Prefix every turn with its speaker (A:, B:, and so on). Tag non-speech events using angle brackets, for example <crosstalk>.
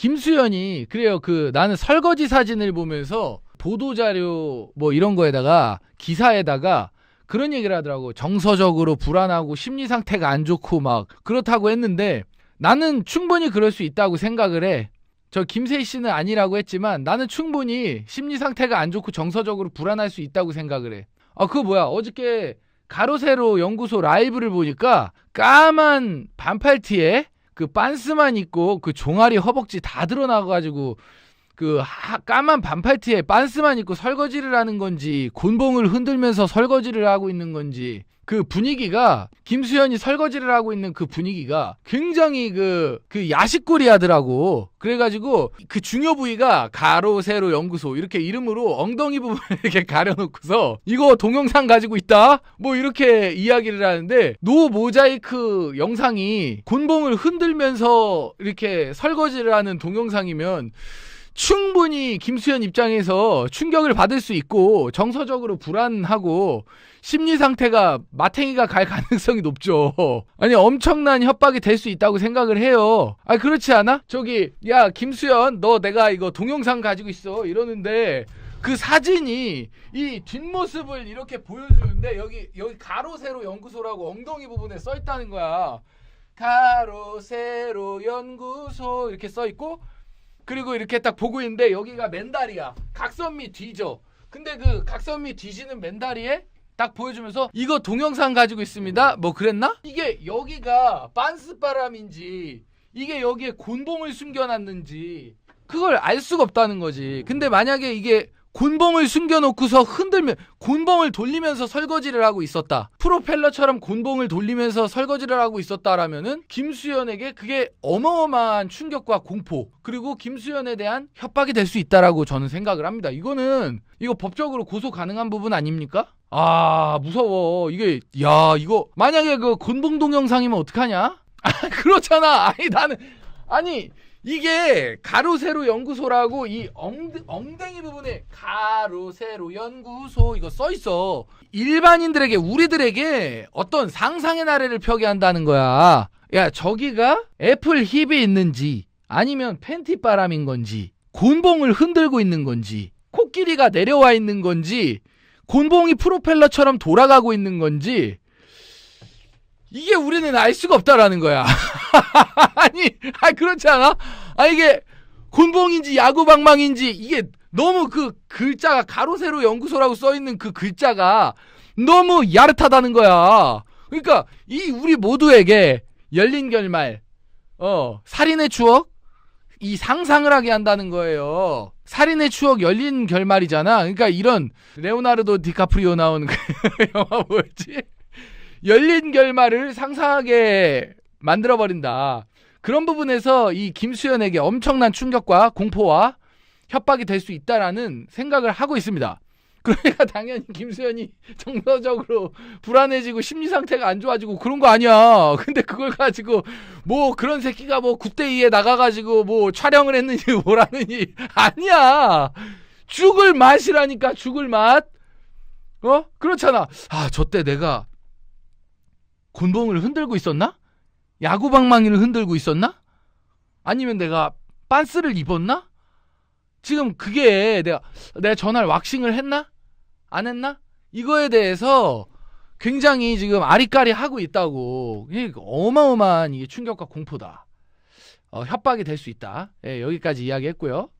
A: 김수현이 그래요. 그 나는 설거지 사진을 보면서 보도 자료 뭐 이런 거에다가 기사에다가 그런 얘기를 하더라고. 정서적으로 불안하고 심리 상태가 안 좋고 막 그렇다고 했는데 나는 충분히 그럴 수 있다고 생각을 해. 저 김세희 씨는 아니라고 했지만 나는 충분히 심리 상태가 안 좋고 정서적으로 불안할 수 있다고 생각을 해. 아, 그거 뭐야? 어저께 가로세로 연구소 라이브를 보니까 까만 반팔 티에 그 빤스만 입고 그 종아리 허벅지 다 드러나가지고 그 하- 까만 반팔 티에 빤스만 입고 설거지를 하는 건지 곤봉을 흔들면서 설거지를 하고 있는 건지 그 분위기가 김수현이 설거지를 하고 있는 그 분위기가 굉장히 그, 그 야식거리 하더라고. 그래가지고 그 중요 부위가 가로, 세로, 연구소 이렇게 이름으로 엉덩이 부분을 <laughs> 이렇게 가려놓고서 이거 동영상 가지고 있다? 뭐 이렇게 이야기를 하는데 노 모자이크 영상이 곤봉을 흔들면서 이렇게 설거지를 하는 동영상이면 충분히 김수현 입장에서 충격을 받을 수 있고 정서적으로 불안하고 심리 상태가 마탱이가 갈 <laughs> 가능성이 높죠. 아니 엄청난 협박이 될 수 있다고 생각을 해요. 아 그렇지 않아? 저기 야 김수현 너 내가 이거 동영상 가지고 있어 이러는데 그 사진이 이 뒷모습을 이렇게 보여주는데 여기 여기 가로 세로 연구소라고 엉덩이 부분에 써 있다는 거야. 가로 세로 연구소 이렇게 써 있고 그리고 이렇게 딱 보고 있는데 여기가 맨다리야. 각선미 뒤져. 근데 그 각선미 뒤지는 맨다리에 딱 보여주면서 이거 동영상 가지고 있습니다. 뭐 그랬나? 이게 여기가 빤스바람인지 이게 여기에 곤봉을 숨겨놨는지 그걸 알 수가 없다는 거지. 근데 만약에 이게 곤봉을 숨겨놓고서 흔들면 곤봉을 돌리면서 설거지를 하고 있었다. 프로펠러처럼 곤봉을 돌리면서 설거지를 하고 있었다라면은 김수현에게 그게 어마어마한 충격과 공포 그리고 김수현에 대한 협박이 될 수 있다라고 저는 생각을 합니다. 이거는 이거 법적으로 고소 가능한 부분 아닙니까? 아 무서워 이게 야 이거 만약에 그 곤봉 동영상이면 어떡하냐? 아 <laughs> 그렇잖아. 아니 나는 아니 이게 가로 세로 연구소라고 이 엉, 엉덩이 부분에 가로 세로 연구소 이거 써 있어. 일반인들에게 우리들에게 어떤 상상의 나래를 펴게 한다는 거야. 야 저기가 애플 힙이 있는지 아니면 팬티 바람인 건지 곤봉을 흔들고 있는 건지 코끼리가 내려와 있는 건지 곤봉이 프로펠러처럼 돌아가고 있는 건지 이게 우리는 알 수가 없다라는 거야. <laughs> <laughs> 아니, 아 그렇지 않아? 아 이게 곤봉인지 야구방망인지 이게 너무 그 글자가 가로 세로 연구소라고 써 있는 그 글자가 너무 야릇하다는 거야. 그러니까 이 우리 모두에게 열린 결말, 어 살인의 추억, 이 상상을 하게 한다는 거예요. 살인의 추억 열린 결말이잖아. 그러니까 이런 레오나르도 디카프리오 나온 그 <laughs> 영화 뭐였지? 열린 결말을 상상하게 만들어 버린다. 그런 부분에서 이 김수현에게 엄청난 충격과 공포와 협박이 될 수 있다라는 생각을 하고 있습니다. 그러니까 당연히 김수현이 정서적으로 불안해지고 심리 상태가 안 좋아지고 그런 거 아니야. 근데 그걸 가지고 뭐 그런 새끼가 뭐 국대위에 나가가지고 뭐 촬영을 했는지 <laughs> 뭐라느니 아니야. 죽을 맛이라니까 죽을 맛. 어? 그렇잖아. 아, 저 때 내가 곤봉을 흔들고 있었나? 야구 방망이를 흔들고 있었나? 아니면 내가 빤스를 입었나? 지금 그게 내가 내가 전날 왁싱을 했나? 안 했나? 이거에 대해서 굉장히 지금 아리까리 하고 있다고. 어마어마한 이게 충격과 공포다. 어, 협박이 될 수 있다. 예, 여기까지 이야기했고요.